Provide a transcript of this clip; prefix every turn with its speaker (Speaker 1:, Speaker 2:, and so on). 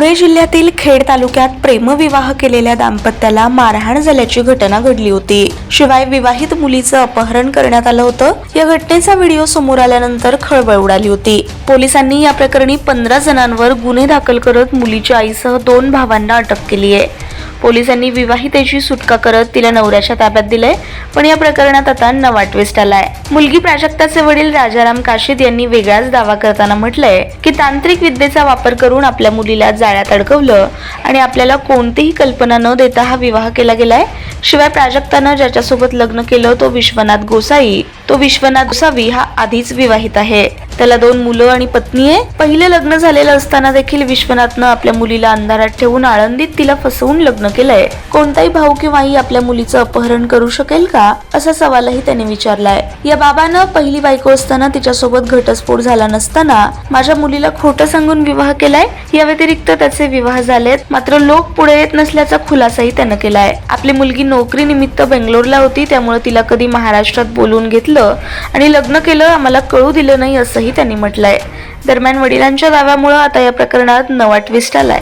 Speaker 1: पुणे जिल्ह्यातील खेड तालुक्यात प्रेमविवाह केलेल्या दाम्पत्याला मारहाण झाल्याची घटना घडली होती. शिवाय विवाहित मुलीचं अपहरण करण्यात आलं होतं. या घटनेचा व्हिडिओ समोर आल्यानंतर खळबळ उडाली होती. पोलिसांनी या प्रकरणी पंधरा जणांवर गुन्हे दाखल करत मुलीच्या आईसह दोन भावांना अटक केली आहे पोलिसांनी विवाहितेची सुटका करत तिला नवऱ्याच्या ताब्यात दिलंय पण या प्रकरणात आता नवा ट्विस्ट आलाय. मुलगी प्राजक्ताचे वडील राजाराम काशीद यांनी वेगळाच दावा करताना म्हटलंय की तांत्रिक विद्येचा वापर करून आपल्या मुलीला जाळ्यात अडकवलं आणि आपल्याला कोणतीही कल्पना न देता हा विवाह केला गेलाय. शिवाय प्राजक्तानं ज्याच्यासोबत लग्न केलं तो विश्वनाथ गोसाई तो विश्वनाथ गोसावी हा आधीच विवाहित आहे. त्याला दोन मुलं आणि पत्नी आहे. पहिलं लग्न झालेलं असताना देखील विश्वनाथनं आपल्या मुलीला अंधारात ठेवून आळंदीत तिला फसवून लग्न केलंय. कोणताही भाऊ किंवा आई आपल्या मुलीचं अपहरण करू शकेल का? असा सवालही त्याने विचारलाय. या बाबानं पहिली बायको असताना तिच्यासोबत घटस्फोट झाला नसताना माझ्या मुलीला खोटं सांगून विवाह केलाय. या व्यतिरिक्त त्याचे विवाह झालेत. मात्र लोक पुढे येत नसल्याचा खुलासाही त्यानं केलाय. आपली मुलगी नोकरी निमित्त बेंगलोरला होती त्यामुळे तिला कधी महाराष्ट्रात बोलवून घेतलं आणि लग्न केलं आम्हाला कळू दिलं नाही असंही त्यांनी म्हटलंय. दरम्यान वडिलांच्या दाव्यामुळे आता या प्रकरणात नवा ट्विस्ट आलाय.